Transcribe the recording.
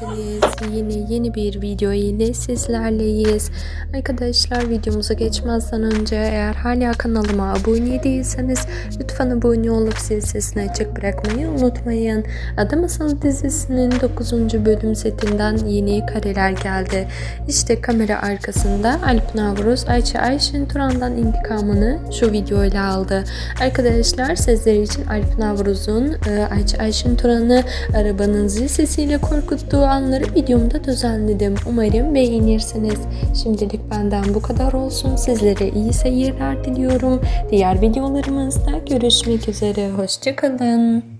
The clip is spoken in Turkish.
Geldiniz. Yine yeni bir video ile sizlerleyiz. Arkadaşlar videomuza geçmezden önce eğer hala kanalıma abone değilseniz lütfen abone olup zil sesini açık bırakmayı unutmayın. Adım Asıl dizisinin 9. bölüm setinden yeni kareler geldi. İşte kamera arkasında Alp Navruz Ayça Ayşin Turan'dan intikamını şu videoyla aldı. Arkadaşlar sizler için Alp Navruz'un e, Ayça Ayşin Turan'ı arabanın zil sesiyle korkuttuğu anları videomda düzenledim. Umarım beğenirsiniz. Şimdilik benden bu kadar olsun. Sizlere iyi seyirler diliyorum. Diğer videolarımızda görüşmek üzere. Hoşçakalın.